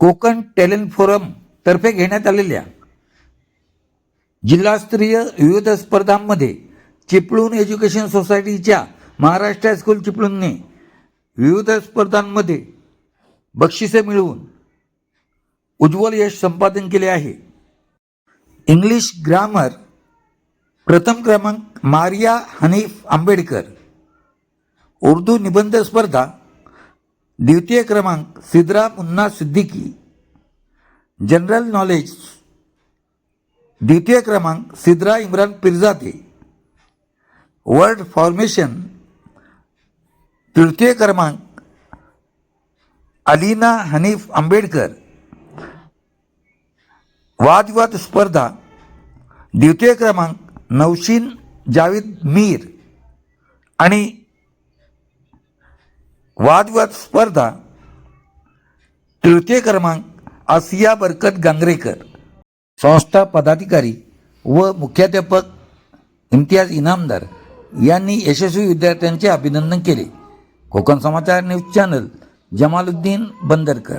Konkan talent forum तर्फे घेण्यात आलेल्या जिल्हास्तरीय विविध स्पर्धांमध्ये चिपळूण एज्युकेशन सोसायटीच्या महाराष्ट्र हायस्कूल चिपळूणने विविध स्पर्धांमध्ये बक्षिसे मिळवून उज्ज्वल यश संपादन केले आहे. इंग्लिश ग्रामर प्रथम क्रमांक मारिया हनीफ आंबेडकर. उर्दू निबंध स्पर्धा द्वितीय क्रमांक सिद्रा मुन्ना सिद्दीकी. General knowledge. द्वितीय क्रमांक सिद्रा इम्रान पिरजाते. Word formation. तृतीय क्रमांक अलीना हनीफ आंबेडकर. वादविवाद स्पर्धा. द्वितीय क्रमांक नौशीन जावेद मीर. आणि वादविवाद स्पर्धा तृतीय क्रमांक आसिया बरकत गांगरेकर. संस्था पदाधिकारी व मुख्याध्यापक इम्तियाज इनामदार यांनी यशस्वी विद्यार्थ्यांचे अभिनंदन केले. Konkan Samachar news channel Jamaluddin Bandarkar.